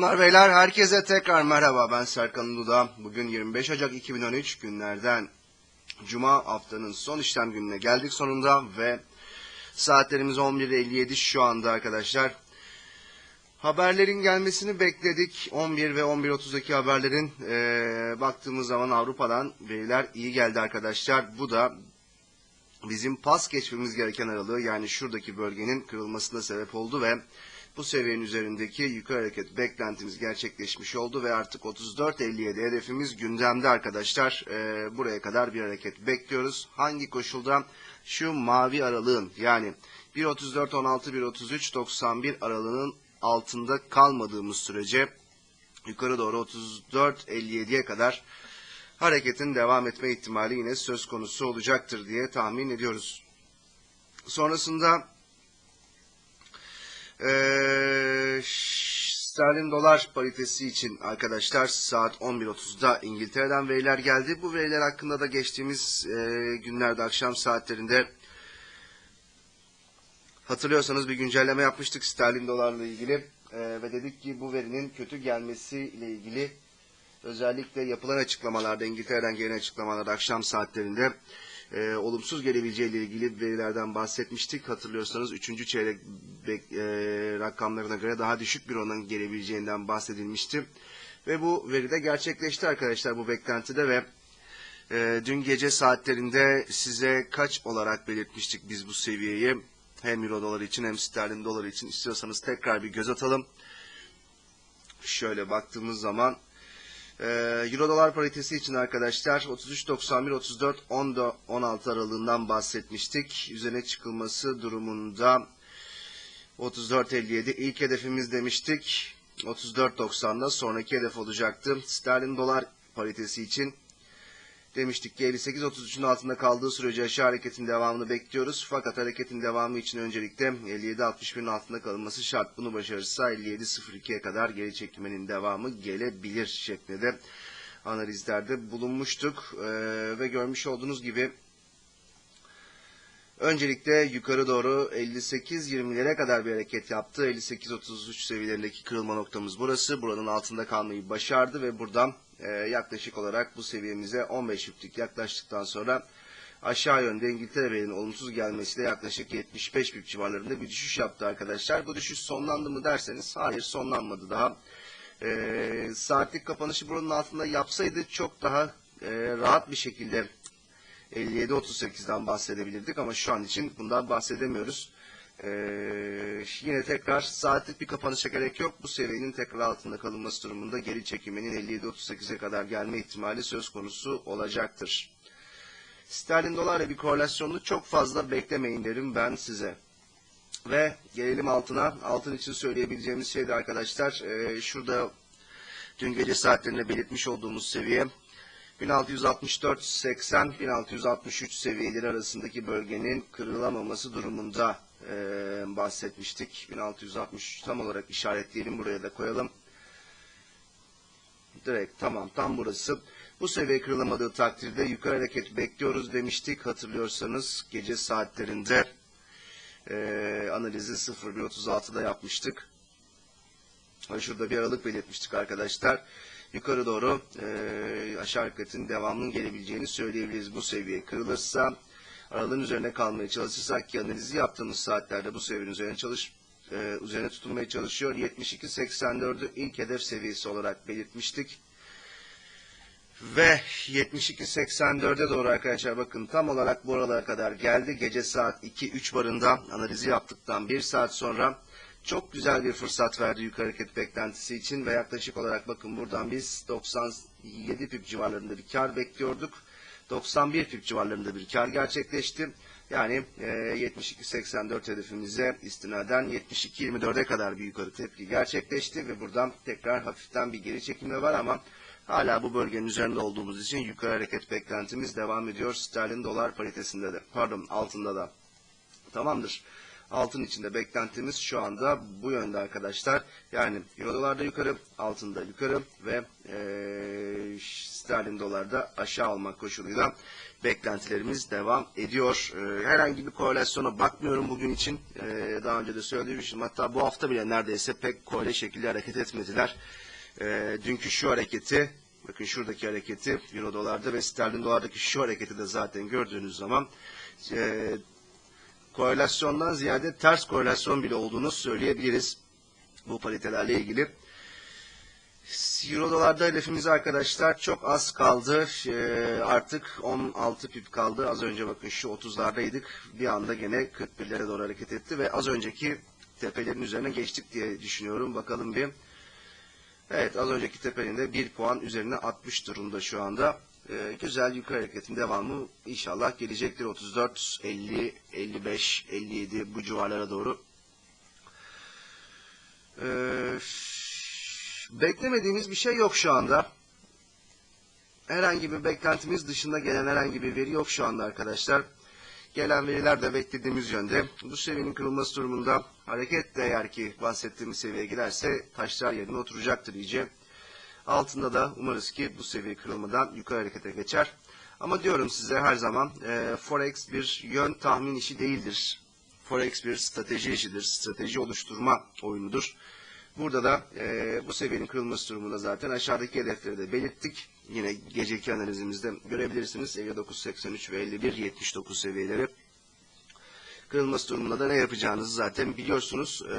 Hanımlar beyler herkese tekrar merhaba ben Serkan Duda. Bugün 25 Ocak 2013 günlerden Cuma haftanın son işlem gününe geldik sonunda ve saatlerimiz 11.57 şu anda arkadaşlar. Haberlerin gelmesini bekledik. 11 ve 11.32 haberlerin eee, baktığımız zaman Avrupa'dan veriler iyi geldi arkadaşlar. Bu da bizim pas geçmemiz gereken aralığı yani şuradaki bölgenin kırılmasına sebep oldu ve bu seviyenin üzerindeki yukarı hareket beklentimiz gerçekleşmiş oldu ve artık 34.57 hedefimiz gündemde arkadaşlar. Ee, buraya kadar bir hareket bekliyoruz. Hangi koşulda? Şu mavi aralığın yani 1.34.16 1.33.91 aralığının altında kalmadığımız sürece yukarı doğru 34.57'ye kadar hareketin devam etme ihtimali yine söz konusu olacaktır diye tahmin ediyoruz. Sonrasında eee, sterlin dolar paritesi için arkadaşlar saat 11.30'da İngiltere'den veriler geldi. Bu veriler hakkında da geçtiğimiz eee, günlerde akşam saatlerinde hatırlıyorsanız bir güncelleme yapmıştık sterlin dolarla ilgili Eee, ve dedik ki bu verinin kötü gelmesi ile ilgili özellikle yapılan açıklamalarda İngiltere'den gelen açıklamalarda akşam saatlerinde e, olumsuz gelebileceği ile ilgili verilerden bahsetmiştik. Hatırlıyorsanız 3. çeyrek e, rakamlarına göre daha düşük bir oranın gelebileceğinden bahsedilmişti. Ve bu veri de gerçekleşti arkadaşlar bu beklentide ve e, dün gece saatlerinde size kaç olarak belirtmiştik biz bu seviyeyi hem euro dolar için hem sterlin dolar için istiyorsanız tekrar bir göz atalım. Şöyle baktığımız zaman ee, Euro dolar paritesi için arkadaşlar 33.91 34 10'da 16 aralığından bahsetmiştik. Üzerine çıkılması durumunda 34.57 ilk hedefimiz demiştik. 34.90'da sonraki hedef olacaktı. Sterlin dolar paritesi için demiştik ki 58.33'ün altında kaldığı sürece aşağı hareketin devamını bekliyoruz. Fakat hareketin devamı için öncelikle 57.61'in altında kalınması şart. Bunu başarırsa 57.02'ye kadar geri çekilmenin devamı gelebilir şeklinde analizlerde bulunmuştuk. Ee, ve görmüş olduğunuz gibi Öncelikle yukarı doğru 58-20'lere kadar bir hareket yaptı. 58-33 seviyelerindeki kırılma noktamız burası. Buranın altında kalmayı başardı ve buradan e, yaklaşık olarak bu seviyemize 15 piplik yaklaştıktan sonra aşağı yönde İngiltere olumsuz gelmesiyle yaklaşık 75 pip civarlarında bir düşüş yaptı arkadaşlar. Bu düşüş sonlandı mı derseniz hayır sonlanmadı daha. E, saatlik kapanışı buranın altında yapsaydı çok daha e, rahat bir şekilde 57-38'den bahsedebilirdik ama şu an için bundan bahsedemiyoruz. Ee, yine tekrar saatlik bir kapanışa gerek yok. Bu seviyenin tekrar altında kalınması durumunda geri çekilmenin 57-38'e kadar gelme ihtimali söz konusu olacaktır. Sterlin dolarla bir korelasyonunu çok fazla beklemeyin derim ben size. Ve gelelim altına. Altın için söyleyebileceğimiz şey de arkadaşlar e, şurada dün gece saatlerinde belirtmiş olduğumuz seviye 1664-80-1663 seviyeleri arasındaki bölgenin kırılamaması durumunda e, bahsetmiştik. 1663 tam olarak işaretleyelim buraya da koyalım. Direkt tamam tam burası. Bu seviye kırılamadığı takdirde yukarı hareket bekliyoruz demiştik. Hatırlıyorsanız gece saatlerinde e, analizi 0136'da yapmıştık. Şurada bir aralık belirtmiştik arkadaşlar yukarı doğru e, aşağı hareketin devamının gelebileceğini söyleyebiliriz. Bu seviye kırılırsa aralığın üzerine kalmaya çalışırsak ki analizi yaptığımız saatlerde bu seviyenin üzerine çalış e, üzerine tutulmaya çalışıyor. 72-84'ü ilk hedef seviyesi olarak belirtmiştik. Ve 72-84'e doğru arkadaşlar bakın tam olarak bu aralara kadar geldi. Gece saat 2-3 barında analizi yaptıktan 1 saat sonra çok güzel bir fırsat verdi yukarı hareket beklentisi için ve yaklaşık olarak bakın buradan biz 97 pip civarlarında bir kar bekliyorduk. 91 pip civarlarında bir kar gerçekleşti. Yani e, 72-84 hedefimize istinaden 72-24'e kadar bir yukarı tepki gerçekleşti ve buradan tekrar hafiften bir geri çekilme var ama hala bu bölgenin üzerinde olduğumuz için yukarı hareket beklentimiz devam ediyor. Sterlin dolar paritesinde de pardon altında da. Tamamdır. Altın içinde beklentimiz şu anda bu yönde arkadaşlar. Yani euro yukarı, altında yukarı ve eee sterlin dolarda aşağı olmak koşuluyla beklentilerimiz devam ediyor. Eee, herhangi bir korelasyona bakmıyorum bugün için. Eee, daha önce de söylemiştim. Hatta bu hafta bile neredeyse pek korele şekilde hareket etmediler. Eee, dünkü şu hareketi, bakın şuradaki hareketi euro dolarda ve sterlin dolardaki şu hareketi de zaten gördüğünüz zaman eee korelasyondan ziyade ters korelasyon bile olduğunu söyleyebiliriz bu paritelerle ilgili. Euro dolarda hedefimiz arkadaşlar çok az kaldı. Ee, artık 16 pip kaldı. Az önce bakın şu 30'lardaydık. Bir anda gene 41'lere doğru hareket etti ve az önceki tepelerin üzerine geçtik diye düşünüyorum. Bakalım bir. Evet az önceki tepenin de 1 puan üzerine 60 durumda şu anda. Ee, güzel yukarı hareketin devamı inşallah gelecektir. 34, 50, 55, 57 bu civarlara doğru. Ee, beklemediğimiz bir şey yok şu anda. Herhangi bir beklentimiz dışında gelen herhangi bir veri yok şu anda arkadaşlar. Gelen veriler de beklediğimiz yönde. Bu seviyenin kırılması durumunda hareket de eğer ki bahsettiğimiz seviyeye giderse taşlar yerine oturacaktır iyice. Altında da umarız ki bu seviye kırılmadan yukarı harekete geçer. Ama diyorum size her zaman e, Forex bir yön tahmin işi değildir. Forex bir strateji işidir. Strateji oluşturma oyunudur. Burada da e, bu seviyenin kırılması durumunda zaten aşağıdaki hedefleri de belirttik. Yine geceki analizimizde görebilirsiniz. 59.83 ve 51.79 seviyeleri. Kırılması durumunda da ne yapacağınızı zaten biliyorsunuz. E,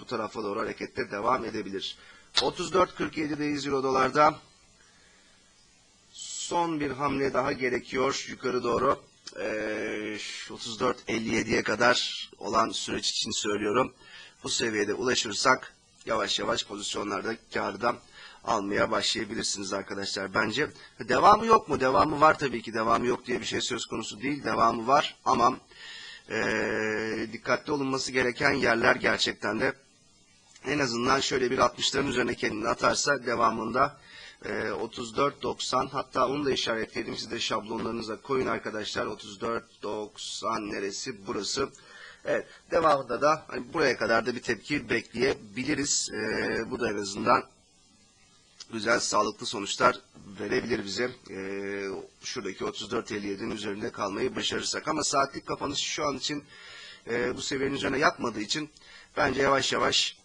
bu tarafa doğru harekette devam edebilir. 34.47'deyiz Euro dolarda. Son bir hamle daha gerekiyor yukarı doğru. Ee, 34.57'ye kadar olan süreç için söylüyorum. Bu seviyede ulaşırsak yavaş yavaş pozisyonlarda kardan almaya başlayabilirsiniz arkadaşlar bence. Devamı yok mu? Devamı var tabii ki. Devamı yok diye bir şey söz konusu değil. Devamı var ama ee, dikkatli olunması gereken yerler gerçekten de en azından şöyle bir 60'ların üzerine kendini atarsa devamında e, 34.90 hatta onu da işaretledim siz de şablonlarınıza koyun arkadaşlar 34.90 neresi burası. Evet devamında da hani buraya kadar da bir tepki bekleyebiliriz. E, bu da en azından güzel sağlıklı sonuçlar verebilir bize. E, şuradaki 34.57'nin üzerinde kalmayı başarırsak. Ama saatlik kapanış şu an için e, bu seviyenin üzerine yatmadığı için bence yavaş yavaş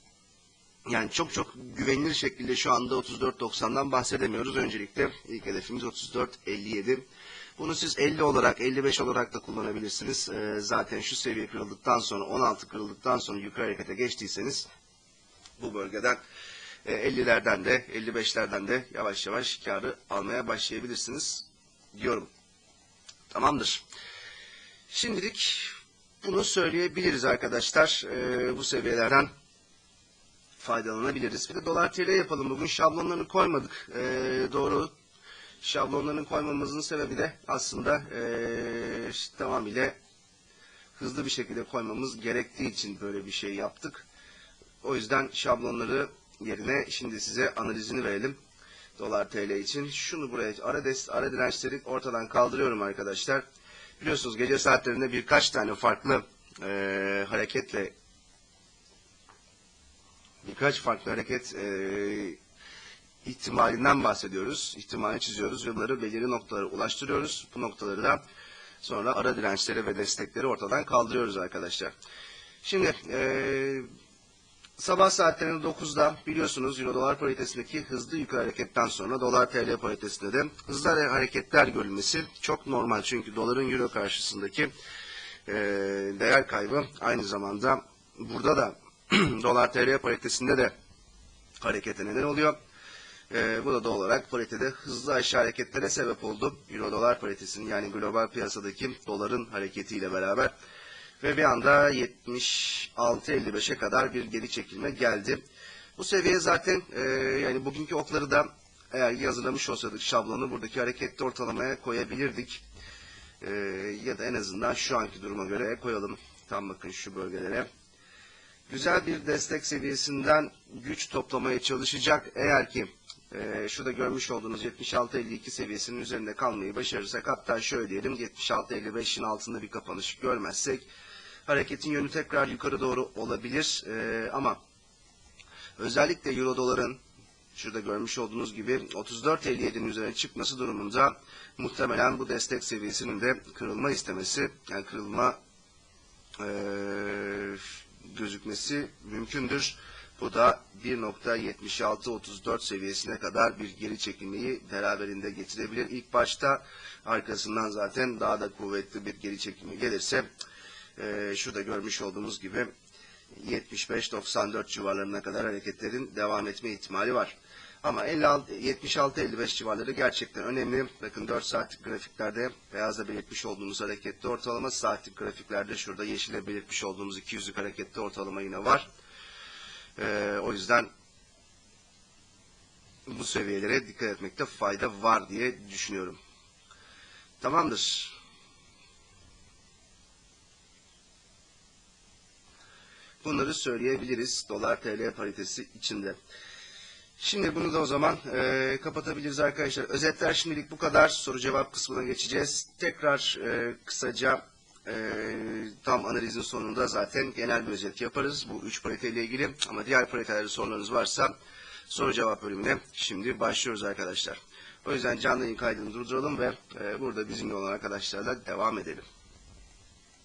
yani çok çok güvenilir şekilde şu anda 34.90'dan bahsedemiyoruz. Öncelikle ilk hedefimiz 34.57. Bunu siz 50 olarak, 55 olarak da kullanabilirsiniz. Ee, zaten şu seviye kırıldıktan sonra, 16 kırıldıktan sonra yukarı harekete geçtiyseniz bu bölgeden e, 50'lerden de, 55'lerden de yavaş yavaş karı almaya başlayabilirsiniz diyorum. Tamamdır. Şimdilik bunu söyleyebiliriz arkadaşlar. Ee, bu seviyelerden faydalanabiliriz. Bir de dolar TL yapalım. Bugün şablonlarını koymadık. Ee, doğru. Şablonlarını koymamızın sebebi de aslında ee, işte tamamıyla hızlı bir şekilde koymamız gerektiği için böyle bir şey yaptık. O yüzden şablonları yerine şimdi size analizini verelim. Dolar TL için. Şunu buraya ara, des, ara dirençleri ortadan kaldırıyorum arkadaşlar. Biliyorsunuz gece saatlerinde birkaç tane farklı ee, hareketle birkaç farklı hareket e, ihtimalinden bahsediyoruz. İhtimali çiziyoruz bunları belirli noktalara ulaştırıyoruz. Bu noktaları da sonra ara dirençleri ve destekleri ortadan kaldırıyoruz arkadaşlar. Şimdi e, sabah saatlerinde 9'da biliyorsunuz Euro dolar paritesindeki hızlı yukarı hareketten sonra dolar TL paritesinde de hızlı hareketler görülmesi çok normal. Çünkü doların Euro karşısındaki e, değer kaybı aynı zamanda burada da dolar TL paritesinde de harekete neden oluyor. E, bu da doğal olarak paritede hızlı aşağı hareketlere sebep oldu. Euro dolar paritesinin yani global piyasadaki doların hareketiyle beraber ve bir anda 76.55'e kadar bir geri çekilme geldi. Bu seviye zaten e, yani bugünkü okları da eğer yazılamış olsaydık şablonu buradaki hareketli ortalamaya koyabilirdik. E, ya da en azından şu anki duruma göre koyalım. Tam bakın şu bölgelere güzel bir destek seviyesinden güç toplamaya çalışacak. Eğer ki e, şurada görmüş olduğunuz 76-52 seviyesinin üzerinde kalmayı başarırsak hatta şöyle diyelim 76-55'in altında bir kapanış görmezsek hareketin yönü tekrar yukarı doğru olabilir Ee, ama özellikle euro doların şurada görmüş olduğunuz gibi 34.57'nin üzerine çıkması durumunda muhtemelen bu destek seviyesinin de kırılma istemesi yani kırılma eee, gözükmesi mümkündür. Bu da 1.7634 seviyesine kadar bir geri çekilmeyi beraberinde getirebilir. İlk başta arkasından zaten daha da kuvvetli bir geri çekilme gelirse eee, şurada görmüş olduğumuz gibi 75-94 civarlarına kadar hareketlerin devam etme ihtimali var. Ama 76-55 civarları gerçekten önemli. Bakın 4 saatlik grafiklerde beyazla belirtmiş olduğumuz hareketli ortalama, saatlik grafiklerde şurada yeşile belirtmiş olduğumuz 200'lük hareketli ortalama yine var. Ee, o yüzden bu seviyelere dikkat etmekte fayda var diye düşünüyorum. Tamamdır. Bunları söyleyebiliriz dolar TL paritesi içinde. Şimdi bunu da o zaman e, kapatabiliriz arkadaşlar. Özetler şimdilik bu kadar. Soru cevap kısmına geçeceğiz. Tekrar e, kısaca e, tam analizin sonunda zaten genel bir özet yaparız. Bu üç pariteyle ilgili. Ama diğer paritelerde sorularınız varsa soru cevap bölümüne şimdi başlıyoruz arkadaşlar. O yüzden canlı yayın kaydını durduralım ve e, burada bizimle olan arkadaşlarla devam edelim.